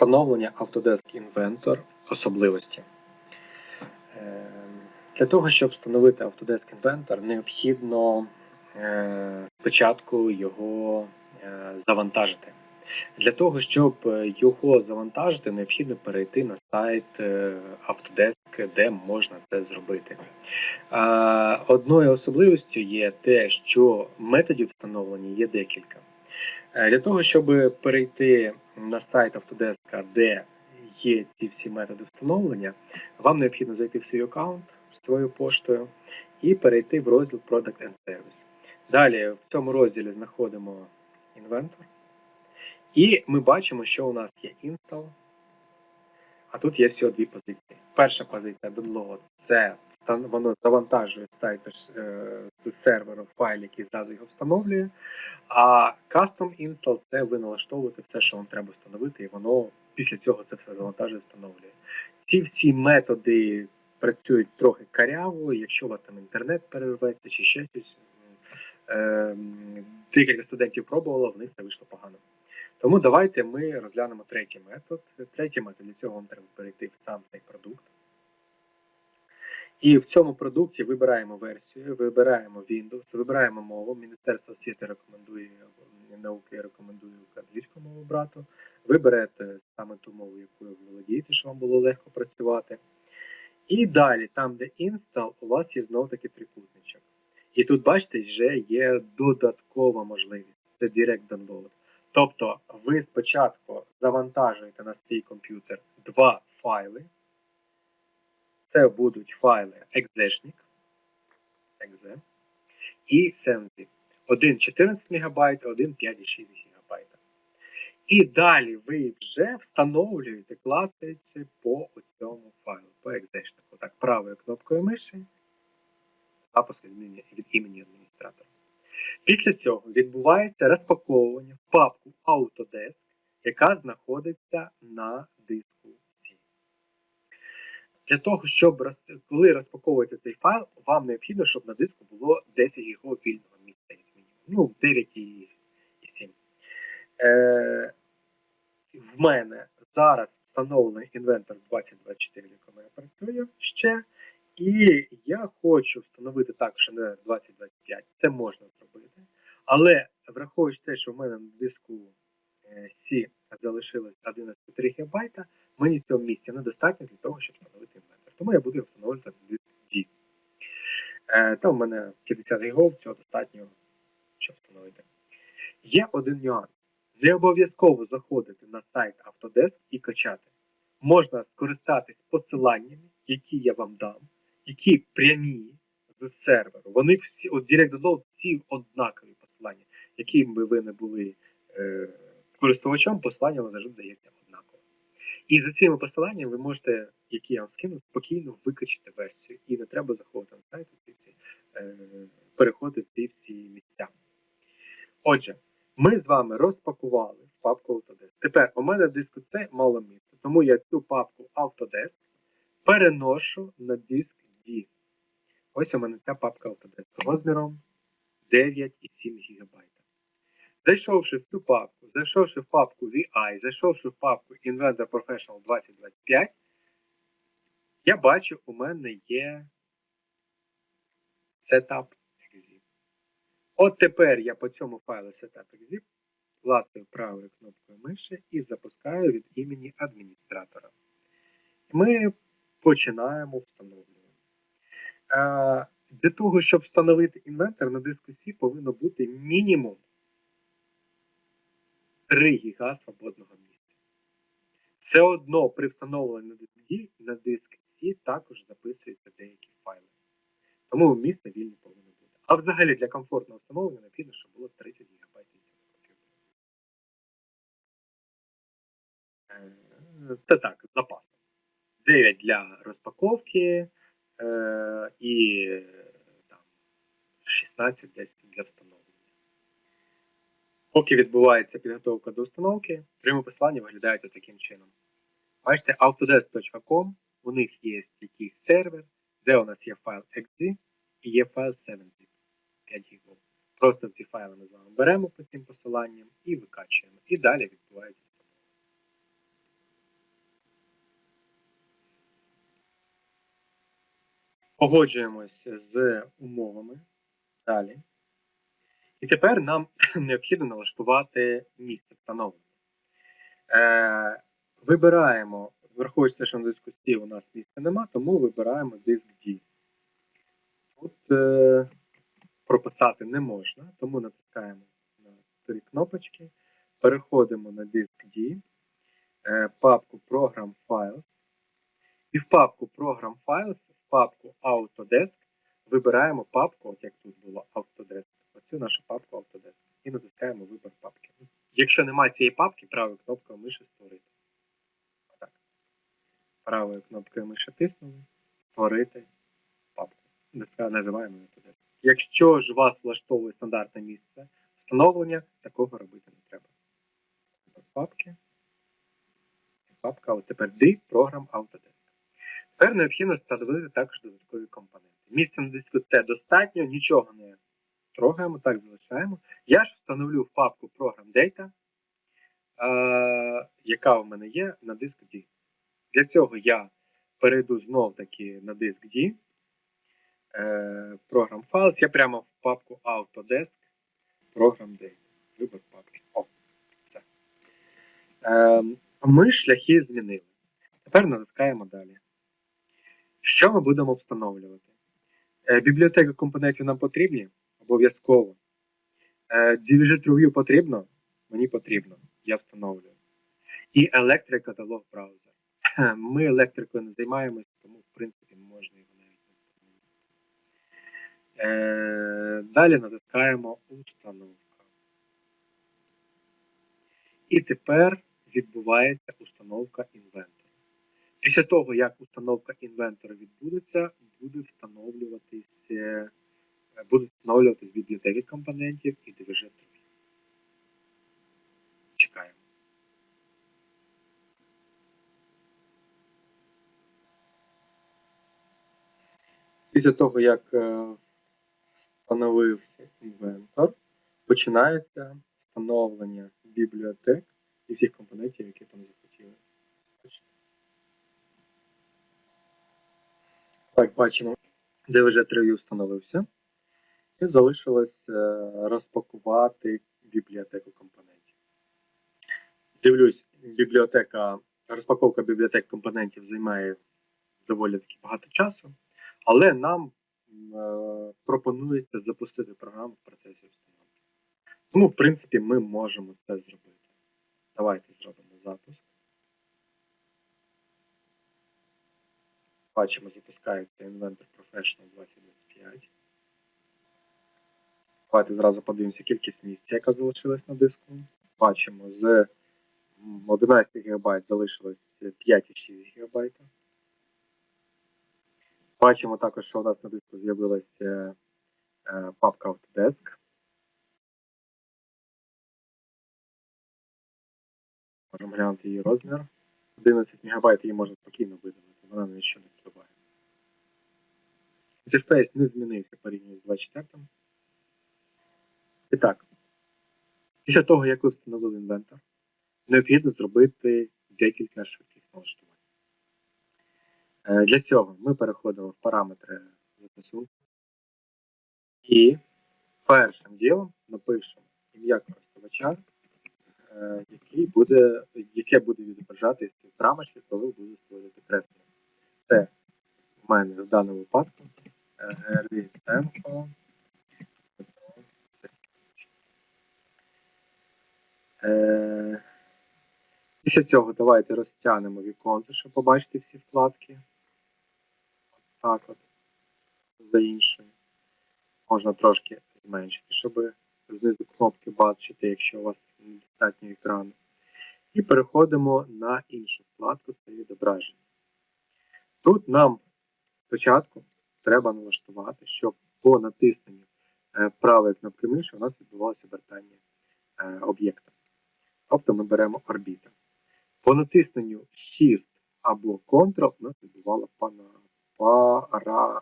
Встановлення Autodesk Inventor особливості. Е, Для того, щоб встановити Autodesk Inventor, необхідно е, спочатку його е, завантажити. Для того, щоб його завантажити, необхідно перейти на сайт Autodesk, де можна це зробити. Одною особливістю є те, що методів встановлення є декілька. Для того, щоб перейти на сайт Autodesk, де є ці всі методи встановлення, вам необхідно зайти в свій аккаунт своєю поштою і перейти в розділ Product and Service. Далі в цьому розділі знаходимо інвентор. І ми бачимо, що у нас є install, а тут є всього дві позиції. Перша позиція download це воно завантажує з сайту е, з серверу файл, який зразу його встановлює. А custom install це ви налаштовуєте все, що вам треба встановити, і воно після цього це все завантажує, встановлює. Ці всі методи працюють трохи каряво, якщо у вас там інтернет перерветься чи ще щось. ем, Декілька студентів пробувало, в них це вийшло погано. Тому давайте ми розглянемо третій метод. Третій метод для цього вам треба перейти в сам цей продукт. І в цьому продукті вибираємо версію, вибираємо Windows, вибираємо мову. Міністерство освіти рекомендує науки рекомендує англійську мову брати. Ви берете саме ту мову, якою володієте, щоб вам було легко працювати. І далі, там, де install, у вас є знов таки трикутничок. І тут, бачите, вже є додаткова можливість. Це Direct Download. Тобто ви спочатку завантажуєте на свій комп'ютер два файли. Це будуть файли execnik, exe, і SenZip. Один 14 МБ, один 5,6 ГБ. І далі ви вже встановлюєте, клацаєте по цьому файлу, по execnik. Так, правою кнопкою миші, запуск від імені, адміністратора. Після цього відбувається розпаковування в папку Autodesk, яка знаходиться на диску. Для того, щоб роз- коли розпаковується цей файл, вам необхідно, щоб на диску було 10 ГБ вільного місця, як мінімум. Ну, 9,7. Е, в мене зараз встановлений інвентор 2024, в якому я працюю ще. І я хочу встановити також на 2025. Це можна зробити. Але враховуючи те, що в мене на диску е, C залишилось 11,3 ГБ, мені цього місця недостатньо для того, щоб встановити інвентор. Тому я буду встановлювати диск. Е, Там в мене 50 ГБ, цього достатньо, щоб встановити. Є один нюанс. Не обов'язково заходити на сайт Autodesk і качати. Можна скористатись посиланнями, які я вам дам, які прямі з серверу. Вони всі, от Direct Download, всі однакові посилання. Яким би ви не були е, користувачем, посилання вам завжди дається однаково. І за цими посиланнями ви можете, які я вам скину, спокійно викачати версію. І не треба заходити на сайт, ці всі, е, переходити ці всі місця. Отже, ми з вами розпакували папку Autodesk. Тепер у мене диску це мало місця, тому я цю папку Autodesk переношу на диск D. Ось у мене ця папка Autodesk розміром 9,7 ГБ. Зайшовши в цю папку, зайшовши в папку VI, зайшовши в папку Inventor Professional 2025, я бачу, у мене є Setup.exe. От тепер я по цьому файлу Setup.exe клацаю правою кнопкою миші і запускаю від імені адміністратора. Ми починаємо встановлювати. Е, Для того, щоб встановити інвентор на диску C, повинно бути мінімум 3 ГБ свободного місця. Все одно при встановленні на диск C також записуються деякі файли. Тому місце вільне повинно бути. А взагалі для комфортного встановлення необхідно, щоб було 30 ГБ. Е, Це так, з 9 для розпаковки е, і там, 16 десь для встановлення. Поки відбувається підготовка до установки, прямо посилання виглядають таким чином. Бачите, autodesk.com, у них є якийсь сервер, де у нас є файл .exe і є файл 7zip Просто ці файли ми з вами беремо по цим посиланням і викачуємо. І далі відбувається. Погоджуємось з умовами. Далі. І тепер нам необхідно налаштувати місце встановлення. Е, Вибираємо враховуючи, що на диску C у нас місця нема, тому вибираємо диск D. Тут е, прописати не можна, тому натискаємо на три кнопочки, переходимо на диск D, е, папку Program Files. І в папку Program Files, в папку Autodesk вибираємо папку, от як тут було Autodesk, оцю нашу папку Autodesk. І натискаємо вибір папки. Якщо немає цієї папки, правою кнопкою миші створити. Правою кнопкою миші тиснули, створити папку. Називаємо Autodesk. Якщо ж вас влаштовує стандартне місце встановлення, такого робити не треба. Папки. Папка, от тепер D, програм Autodesk. Тепер необхідно встановити також додаткові компоненти. Місця на диску C достатньо, нічого не трогаємо, так залишаємо. Я ж встановлю в папку Program Data, е, яка у мене є на диску D. Для цього я перейду знов таки на диск D, е, Program Files, я прямо в папку Autodesk, Program Data. Вибір папки. О, все. Е, ми шляхи змінили. Тепер натискаємо далі. Що ми будемо встановлювати? Е, Бібліотека компонентів нам потрібні? Обов'язково. Division View потрібно? Мені потрібно. Я встановлюю. І Electric Catalog Browser. Е, Ми електрикою не займаємось, тому в принципі можна його навіть не встановити. Е, Далі натискаємо Установка. І тепер відбувається установка інвентора. Після того, як установка інвентора відбудеться, буде встановлюватись, е, будуть встановлюватись бібліотеки компонентів і Division View. Чекаємо. Після того, як е, встановився інвентор, починається встановлення бібліотек і всіх компонентів, які там захотіли. Так, бачимо, вже трив'ю встановився. І залишилось е, розпакувати бібліотеку компонентів. Дивлюсь, бібліотека, розпаковка бібліотек компонентів займає доволі таки багато часу, але нам е, пропонується запустити програму в процесі установки. Тому, в принципі, ми можемо це зробити. Давайте зробимо запуск. Бачимо, запускається Inventor Professional 2025. Давайте зразу подивимося кількість місця, яка залишилась на диску. Бачимо, з 11 ГБ залишилось 5,6 ГБ. Бачимо також, що у нас на диску з'явилася е, папка Autodesk. Можемо глянути її розмір. 11 МБ її можна спокійно видалити, вона ні на що не впливає. Інтерфейс не змінився порівняно з 24. І так, після того, як ви встановили інвентор, необхідно зробити декілька швидких налаштувань. Е, Для цього ми переходимо в параметри застосунку і першим ділом напишемо ім'я користувача, е, який буде, яке буде відображатися в рамочці, коли будете створювати креслення. Це в мене в даному випадку е, Е, Після цього давайте розтягнемо віконце, щоб побачити всі вкладки. Так от. За іншою. Можна трошки зменшити, щоб знизу кнопки бачити, якщо у вас недостатньо екрану. І переходимо на іншу вкладку це відображення. Тут нам спочатку треба налаштувати, щоб по натисненню е, правої кнопки миші у нас відбувалося обертання е, об'єкта. Тобто ми беремо орбіту. По натисненню Shift або Ctrl у нас відбувало пана пара,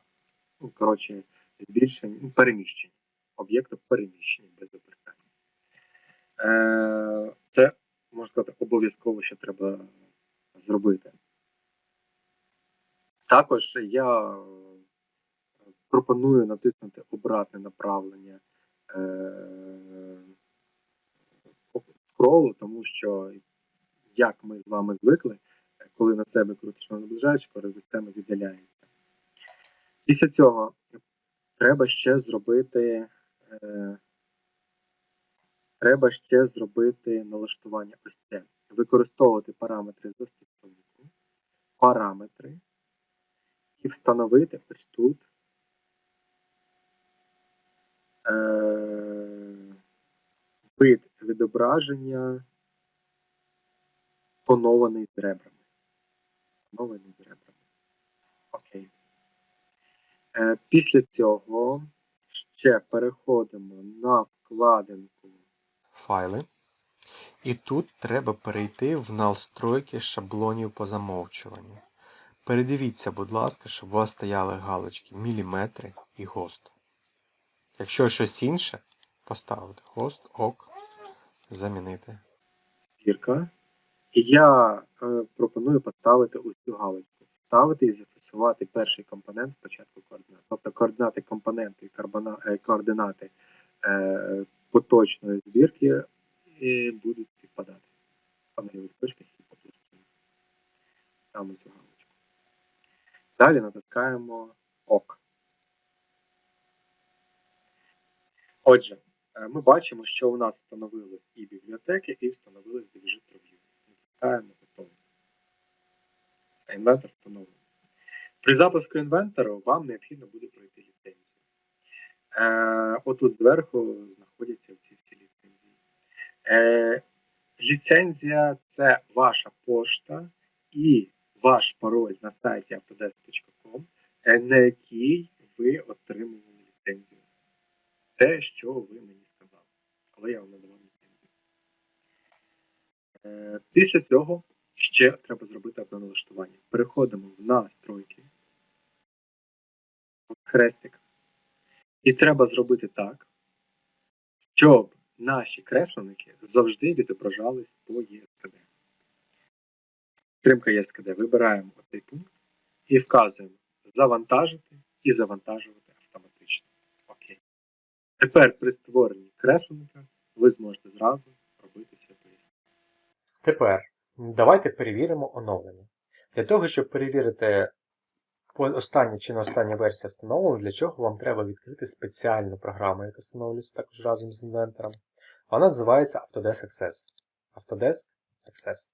ну, коротше, збільшення, ну, переміщення. Об'єкту переміщення без обертання. Е, це, можна сказати, обов'язково, що треба зробити. Також я пропоную натиснути обратне направлення е, скролу, тому що, як ми з вами звикли, коли на себе крутиш на наближаючку, система віддаляється. Після цього треба ще зробити. Е, Треба ще зробити налаштування ось це. Використовувати параметри застосунку, параметри і встановити ось тут е, вид відображення тонований з ребрами. Тонований з ребрами. Окей. Е, після цього ще переходимо на вкладинку файли. І тут треба перейти в настройки шаблонів по замовчуванню. Передивіться, будь ласка, щоб у вас стояли галочки міліметри і ГОСТ. Якщо щось інше, поставити ГОСТ, ОК, замінити. зірка. І я е, пропоную поставити ось цю галочку. Ставити і зафіксувати перший компонент спочатку координат. Тобто координати компоненту е, координати е, поточної збірки і будуть співпадати. Нульових точках і поточної. Саме цю галочку. Далі натискаємо ОК. Отже, е, ми бачимо, що у нас встановились і бібліотеки, і встановились Digit Review. Натискаємо готово. Інвентор встановлений. При запуску інвентору вам необхідно буде пройти ліцензію. Е, отут зверху знаходяться ці всі ліцензії. Е, ліцензія це ваша пошта і ваш пароль на сайті autodesk.com, е, на який ви отримували ліцензію. Те, що ви мені сказали, коли я вам надавав ліцензію. Е, після цього ще треба зробити одне налаштування. Переходимо в настройки. Хрестик. І треба зробити так, щоб наші кресленники завжди відображались по ЄСКД. Підтримка ЄСКД. Вибираємо цей пункт і вказуємо завантажити і завантажувати автоматично. Окей. Тепер при створенні кресленника ви зможете зразу робити все пояснення. Тепер давайте перевіримо оновлення. Для того, щоб перевірити остання чи не остання версія встановлена, для чого вам треба відкрити спеціальну програму, яка встановлюється також разом з інвентором. Вона називається Autodesk Access. Autodesk Access.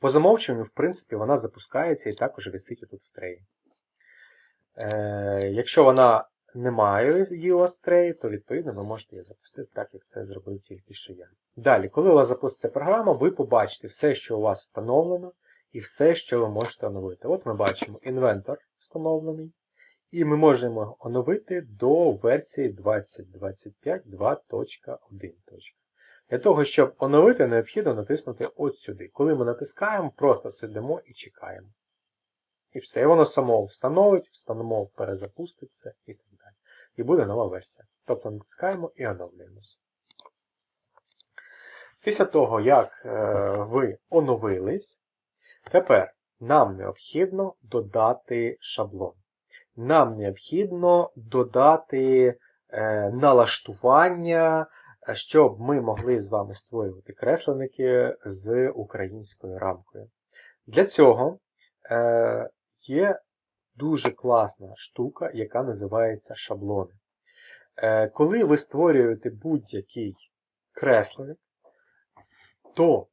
По замовчуванню, в принципі, вона запускається і також висить тут в треї. Е, якщо вона не має EOS Tray, то відповідно ви можете її запустити так, як це зробив тільки що я. Далі, коли у вас запуститься програма, ви побачите все, що у вас встановлено, і все, що ви можете оновити. От ми бачимо інвентор встановлений, і ми можемо оновити до версії 2025.2.1. Для того, щоб оновити, необхідно натиснути от сюди. Коли ми натискаємо, просто сидимо і чекаємо. І все, і воно само встановить, встановимо, перезапуститься і так далі. І буде нова версія. Тобто натискаємо і оновлюємося. Після того, як е, ви оновились, тепер нам необхідно додати шаблон. Нам необхідно додати е, налаштування, щоб ми могли з вами створювати кресленики з українською рамкою. Для цього е, є дуже класна штука, яка називається шаблони. Е, коли ви створюєте будь-який кресленик, то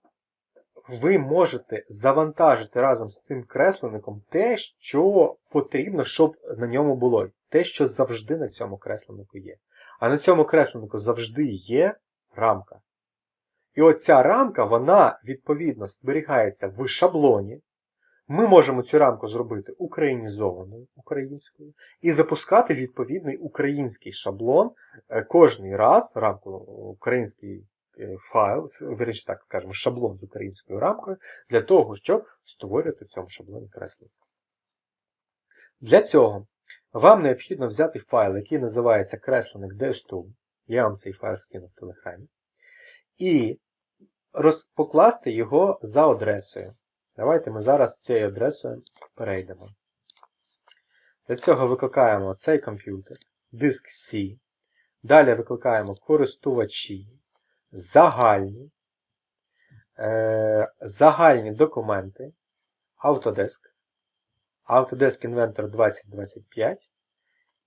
ви можете завантажити разом з цим кресленником те, що потрібно, щоб на ньому було. Те, що завжди на цьому кресленнику є. А на цьому кресленнику завжди є рамка. І оця рамка, вона, відповідно, зберігається в шаблоні. Ми можемо цю рамку зробити українізованою українською і запускати відповідний український шаблон е, кожний раз рамку український е, файл, вірніше так скажемо, шаблон з українською рамкою, для того, щоб створювати в цьому шаблоні креслення. Для цього вам необхідно взяти файл, який називається кресленик DS2. Я вам цей файл скину в телеграмі. І роз- покласти його за адресою. Давайте ми зараз цією адресою перейдемо. Для цього викликаємо цей комп'ютер, диск C. Далі викликаємо користувачі, загальні, е, загальні документи, Autodesk, Autodesk Inventor 2025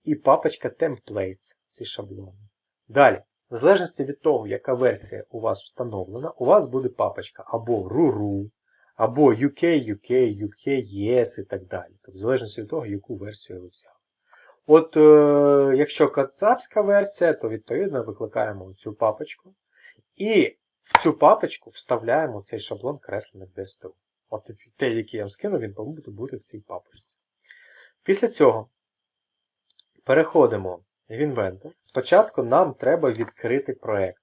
і папочка Templates, ці шаблони. Далі, в залежності від того, яка версія у вас встановлена, у вас буде папочка або RURU, або UK, UK, UK, ES і так далі. Тобто, в залежності від того, яку версію ви взяли. От, е, якщо кацапська версія, то відповідно викликаємо цю папочку. І в цю папочку вставляємо цей шаблон креслених DSTU. От те, який я вам скинув, він повинен бути в цій папочці. Після цього переходимо в інвентор. Спочатку нам треба відкрити проєкт.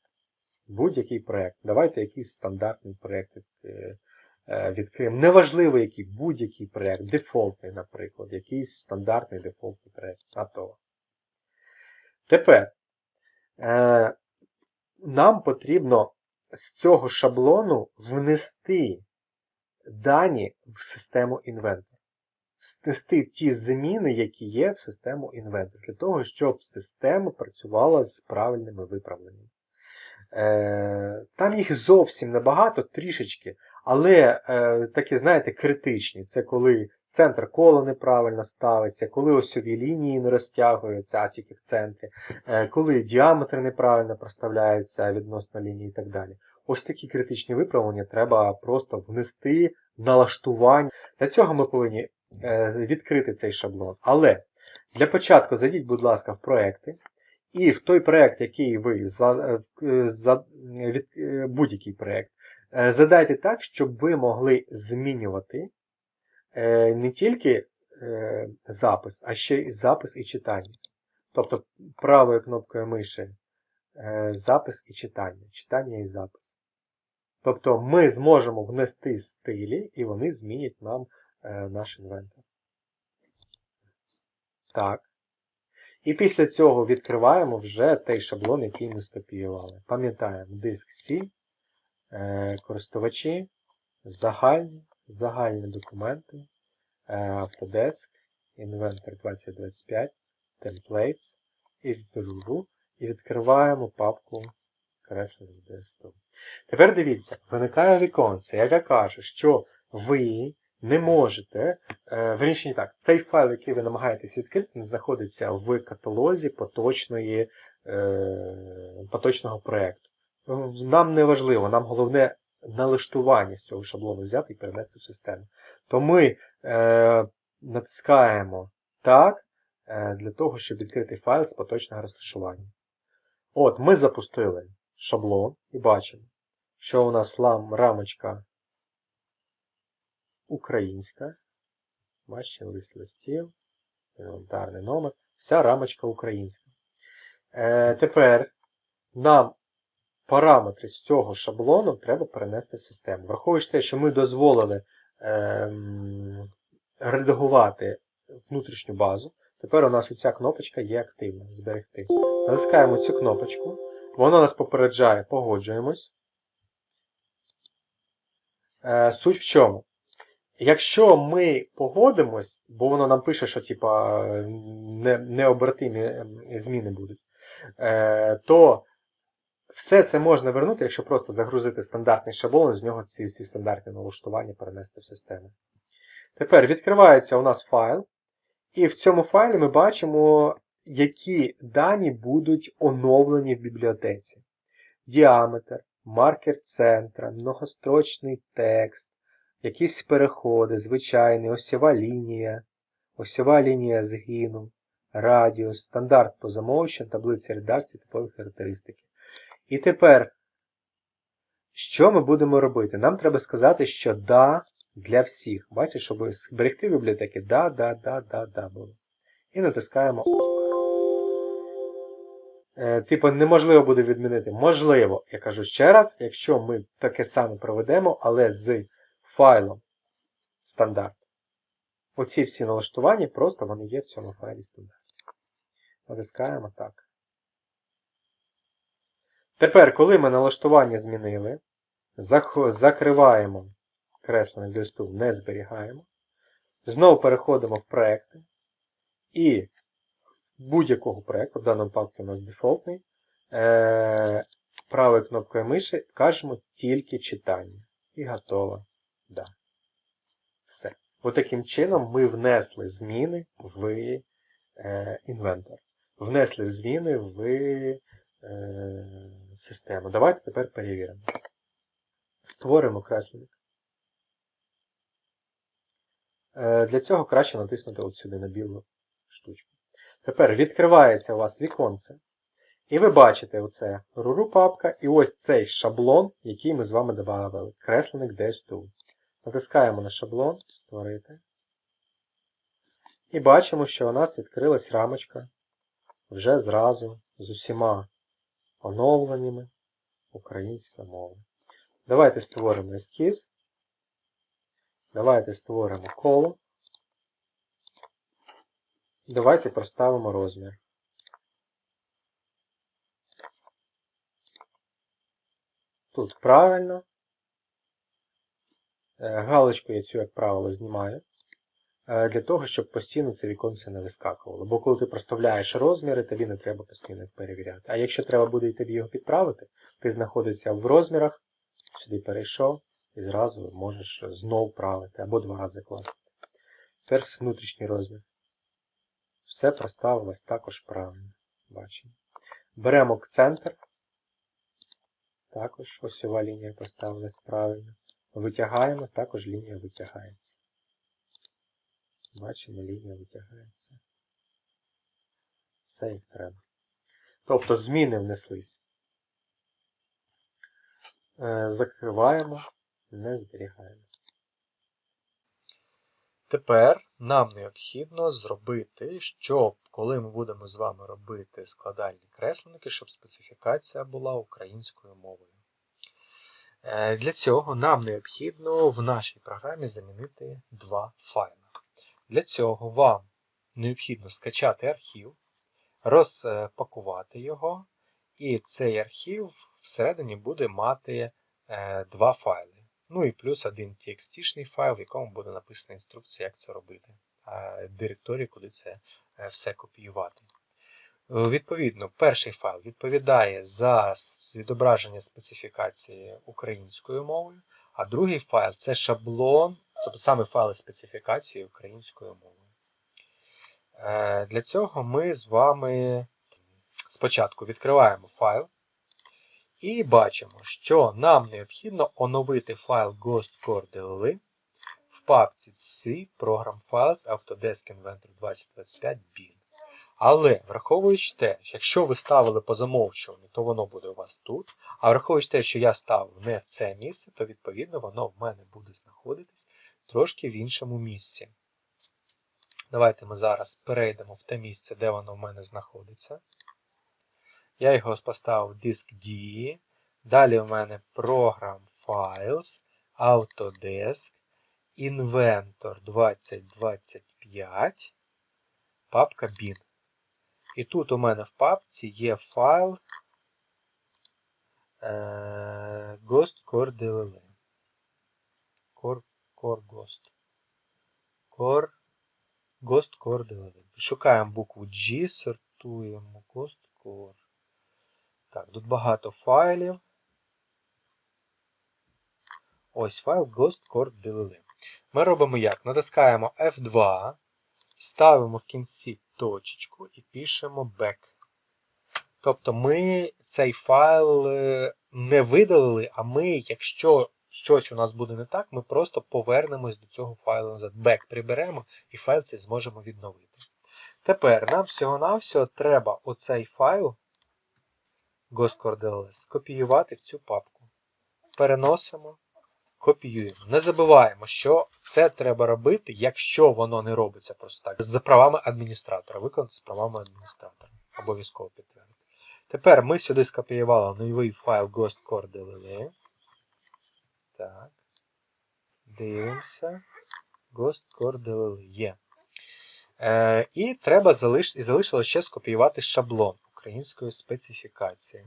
Будь-який проєкт. Давайте якийсь стандартний проєкт е, е, відкриємо. Неважливо, який, будь-який проєкт, дефолтний, наприклад, якийсь стандартний дефолтний проєкт. Готово. Тепер е, нам потрібно з цього шаблону внести дані в систему інвентор. Внести ті зміни, які є в систему інвентор, для того, щоб система працювала з правильними виправленнями. Е, Там їх зовсім небагато, трішечки, але е, такі, знаєте, критичні. Це коли центр кола неправильно ставиться, коли осьові лінії не розтягуються, а тільки в центрі, е, коли діаметр неправильно проставляється відносно лінії і так далі. Ось такі критичні виправлення треба просто внести налаштування. Для цього ми повинні е, відкрити цей шаблон. Але для початку зайдіть, будь ласка, в проекти. І в той проект, який ви за, е, за від, будь-який проект, задайте так, щоб ви могли змінювати не тільки е, запис, а ще й запис і читання. Тобто правою кнопкою миші е, запис і читання, читання і запис. Тобто ми зможемо внести стилі, і вони змінять нам е, наш інвентар. Так. І після цього відкриваємо вже той шаблон, який ми скопіювали. Пам'ятаємо диск C, е, користувачі, загальні, загальні документи, Autodesk, Inventor 2025, Templates і відкриваємо папку креслених DSTOP. Тепер дивіться, виникає віконце, яке каже, що ви не можете, е, верніше не так, цей файл, який ви намагаєтесь відкрити, знаходиться в каталозі поточної, е, поточного проєкту. Нам не важливо, нам головне налаштування з цього шаблону взяти і перенести в систему. То ми е, натискаємо так, е, для того, щоб відкрити файл з поточного розташування. От, ми запустили шаблон і бачимо, що у нас рамочка українська. Бачите, лист листів, інвентарний номер. Вся рамочка українська. Е, Тепер нам параметри з цього шаблону треба перенести в систему. Враховуючи те, що ми дозволили е, редагувати внутрішню базу, тепер у нас оця кнопочка є активна. Зберегти. Натискаємо цю кнопочку. Воно нас попереджає, погоджуємось. Е, Суть в чому? Якщо ми погодимось, бо воно нам пише, що типа, не, необратимі зміни будуть, е, то все це можна вернути, якщо просто загрузити стандартний шаблон, з нього ці, ці стандартні налаштування перенести в систему. Тепер відкривається у нас файл, і в цьому файлі ми бачимо, які дані будуть оновлені в бібліотеці. Діаметр, маркер центра, многострочний текст, якісь переходи, звичайний, осьова лінія, осьова лінія згину, радіус, стандарт по замовченню, таблиця редакції, типові характеристики. І тепер, що ми будемо робити? Нам треба сказати, що да для всіх. Бачите, щоб зберегти бібліотеки, да, да, да, да, да було. І натискаємо Е, Типу, неможливо буде відмінити. Можливо, я кажу ще раз, якщо ми таке саме проведемо, але з файлом стандарт. Оці всі налаштування, просто вони є в цьому файлі стандарт. Натискаємо так. Тепер, коли ми налаштування змінили, закриваємо креслений листу, не зберігаємо. Знову переходимо в проекти. І будь-якого проєкту, в даному випадку у нас дефолтний, е, правою кнопкою миші кажемо тільки читання. І готово. Да. Все. Отаким чином ми внесли зміни в е, інвентор. Внесли зміни в е, систему. Давайте тепер перевіримо. Створимо кресленик. Е, Для цього краще натиснути от сюди на білу штучку. Тепер відкривається у вас віконце. І ви бачите оце руру папка і ось цей шаблон, який ми з вами додали. Кресленик DS Tool. Натискаємо на шаблон, створити. І бачимо, що у нас відкрилась рамочка вже зразу з усіма оновленнями української мови. Давайте створимо ескіз. Давайте створимо коло. Давайте проставимо розмір. Тут правильно. Е, Галочку я цю, як правило, знімаю. Е, Для того, щоб постійно це віконце не вискакувало. Бо коли ти проставляєш розміри, тобі не треба постійно перевіряти. А якщо треба буде тобі його підправити, ти знаходишся в розмірах, сюди перейшов і зразу можеш знов правити або два рази класти. Тепер внутрішній розмір. Все проставилось також правильно. Бачимо. Беремо центр. Також осьова лінія поставилась правильно. Витягаємо, також лінія витягається. Бачимо, лінія витягається. Все як треба. Тобто зміни внеслись. Е, Закриваємо, не зберігаємо. Тепер нам необхідно зробити, щоб, коли ми будемо з вами робити складальні кресленники, щоб специфікація була українською мовою. Е, Для цього нам необхідно в нашій програмі замінити два файли. Для цього вам необхідно скачати архів, розпакувати його, і цей архів всередині буде мати е, два файли. Ну і плюс один txt-шний файл, в якому буде написана інструкція, як це робити, директорії, куди це е, все копіювати. Е, Відповідно, перший файл відповідає за відображення специфікації українською мовою, а другий файл це шаблон, тобто саме файли специфікації українською мовою. Е, Для цього ми з вами спочатку відкриваємо файл і бачимо, що нам необхідно оновити файл ghostcore.dll в папці C Program Files Autodesk Inventor 2025 bin. Але враховуючи те, що якщо ви ставили по замовчуванню, то воно буде у вас тут. А враховуючи те, що я ставив не в це місце, то відповідно воно в мене буде знаходитись трошки в іншому місці. Давайте ми зараз перейдемо в те місце, де воно в мене знаходиться. Я його поставив диск D. Далі в мене Program Files, Autodesk, Inventor 2025, папка bin. І тут у мене в папці є файл е, Ghost Core DLL. Core, Core Ghost. Core, Ghost Core DLL. Шукаємо букву G, сортуємо Ghost Core. Так, тут багато файлів. Ось файл Ghost Core DLL. Ми робимо як? Натискаємо F2, ставимо в кінці точечку і пишемо back. Тобто ми цей файл е, не видалили, а ми, якщо щось у нас буде не так, ми просто повернемось до цього файлу назад. Back приберемо і файл цей зможемо відновити. Тепер нам всього-навсього треба оцей файл GhostCore.dls скопіювати в цю папку. Переносимо, копіюємо. Не забуваємо, що це треба робити, якщо воно не робиться просто так. За правами адміністратора. Виконати з правами адміністратора. Обов'язково підтвердити. Тепер ми сюди скопіювали новий файл GhostCore.dll. Так. Дивимося. GhostCore.dll є. Е, і треба залиш... і залишилось ще скопіювати шаблон української специфікації.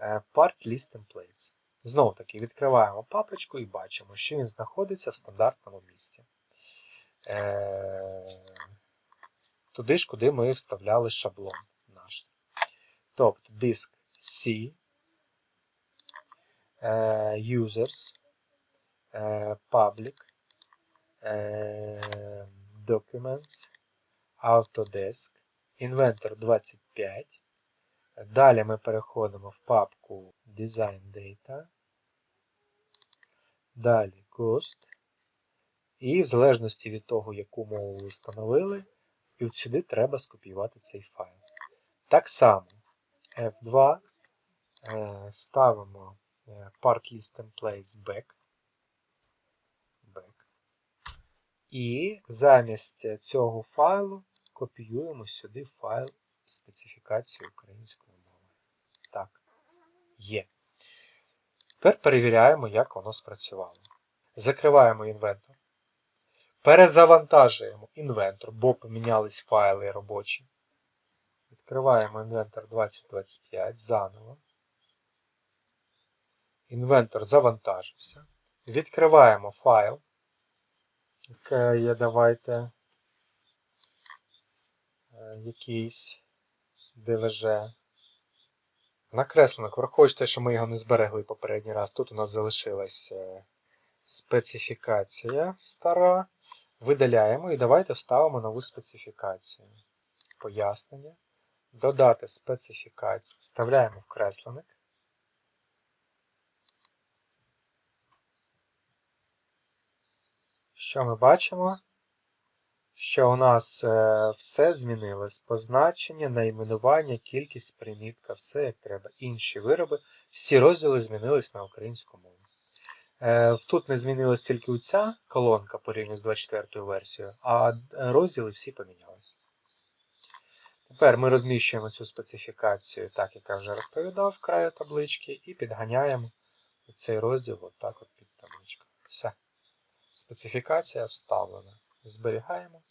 Е, Part List Templates. Знову таки, відкриваємо папочку і бачимо, що він знаходиться в стандартному місці. Е, туди ж, куди ми вставляли шаблон наш. Тобто диск C, users, е, public, е, documents, Autodesk, Inventor 25. Далі ми переходимо в папку Design Data. Далі Ghost. І в залежності від того, яку мову ви встановили, і от сюди треба скопіювати цей файл. Так само F2 е, ставимо е, part list templates back. back. І замість цього файлу копіюємо сюди файл специфікацію української мови. Так, є. Тепер перевіряємо, як воно спрацювало. Закриваємо інвентор. Перезавантажуємо інвентор, бо помінялись файли робочі. Відкриваємо інвентор 2025 заново. Інвентор завантажився. Відкриваємо файл. Який є, давайте е, якийсь DVG. Накресленик. Враховуйте, що ми його не зберегли попередній раз. Тут у нас залишилась е, специфікація стара. Видаляємо і давайте вставимо нову специфікацію. Пояснення. Додати специфікацію. Вставляємо в кресленик. Що ми бачимо? Що у нас е, все змінилось. Позначення, найменування, кількість, примітка, все як треба. Інші вироби. Всі розділи змінились на українську мову. Е, Тут не змінилась тільки оця колонка порівняно з 24 версією, а розділи всі помінялись. Тепер ми розміщуємо цю специфікацію, так як я вже розповідав, в краю таблички, і підганяємо цей розділ отак от під табличку. Все. Специфікація вставлена. Зберігаємо.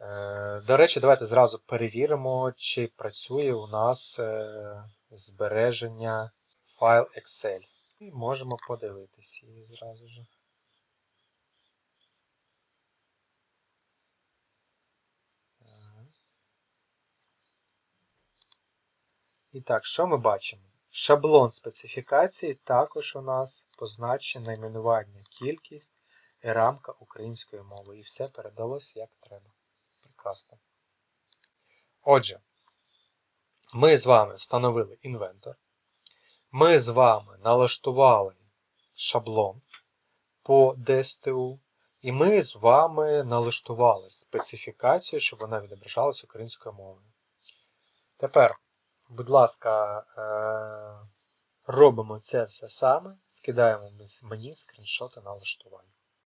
Е, До речі, давайте зразу перевіримо, чи працює у нас е, збереження файл Excel. І можемо подивитися її зразу ж. І так, що ми бачимо? Шаблон специфікації також у нас позначено найменування кількість і рамка української мови. І все передалось як треба. Прекрасно. Отже, ми з вами встановили інвентор. Ми з вами налаштували шаблон по DSTU, і ми з вами налаштували специфікацію, щоб вона відображалась українською мовою. Тепер, будь ласка, е, робимо це все саме, скидаємо мені скріншоти налаштування.